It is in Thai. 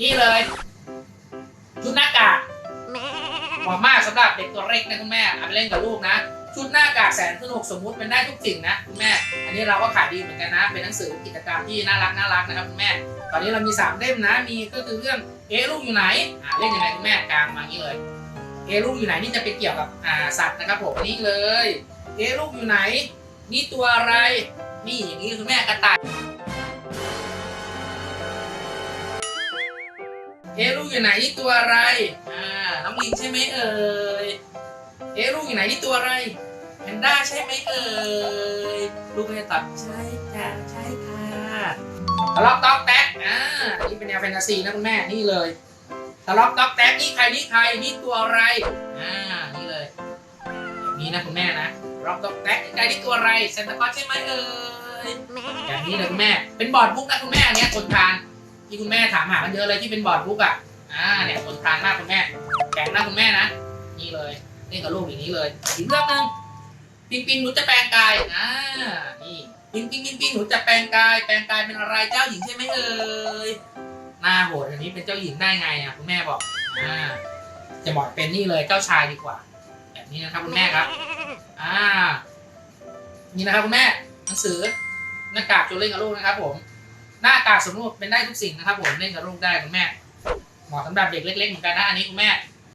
นี่เลยชุดหน้ากากเหมาะมากสำหรับเด็กตัวเล็กนะคุณแม่เอาไปเล่นกับลูกนะ ชุดหน้ากากแสนสนุกสมมุติเป็นได้ทุกสิ่งนะคุณแม่ อันนี้เราก็ขายดีเหมือนกันนะ เป็นหนังสือกิจกรรมที่น่ารักน่ารักนะครับคุณแม่ ตอนนี้เรามีสามเล่มนะ มีก็คือเรื่องเอลูกอยู่ไหนอ่าเล่นยังไงคุณแม่กลางมางี้เลยเอลูกอยู่ไหนนี่จะเป็นเกี่ยวกับอ่าสัตว์นะครับผมนี่เลยเอลูกอยู่ไหน นี่ตัวอะไร นี่อย่างนี้คุณแม่กระต่าย เอะลูกอยู่ไหนนี่ตัวอะไร อ่า น้องลิงใช่ไหมเอ่ย เอะลูกอยู่ไหนนี่ตัวอะไรแพนด้าใช่ไหมเอ่ย ลูกก็จะตอบใช่จ้ะใช่ค่ะตะล็อกต๊อกแต๊กอ่า นี่เป็นแนวแฟนตาซีนะคุณแม่ นี่เลยตะล็อกต๊อกแต๊กนี่ใครนี่ใครนี่ตัวอะไร อ่า นี่เลยอย่างนี้นะคุณแม่นะล็อกต๊อกแต๊กใครนี่ตัวอะไรเซนต์คลอสใช่ไหมเอ่ยอย่างนี้เลยคุณแม่ เป็นบอร์ดบุ๊กนะคุณแม่อันเนี้ยคนทาน ที่คุณแม่ถามหากันเยอะเลยที่เป็นบอร์ดบุ๊กอะอ่าเนี่ยคนทานมากคุณแม่แข็งนะคุณแม่นะนี่เลยเล่นกับลูกอย่างนี้เลยอีกเรื่องหนึ่งปิงปิงหนูจะแปลงกายอ่านี่ปิงปิงปิงปิงหนูจะแปลงกาย แปลงกายเป็นอะไรเจ้าหญิงใช่ไหมเอ่ยหน้าโหดอันนี้เป็นเจ้าหญิงได้ไงอะคุณแม่บอกอ่าจะบอกเป็นนี่เลยเจ้าชายดีกว่า แบบนี้นะครับคุณแม่ครับอ่านี่นะครับคุณแม่หนังสือหน้ากากจูเล่นกับลูกนะครับผม หน้ากากสมบูรณ์เป็นได้ทุกสิ่งนะครับผมเล่นกับลูกได้คุณแม่เหมาะสำหรับเด็กเล็กๆเหมือนกันนะอันนี้คุณแม่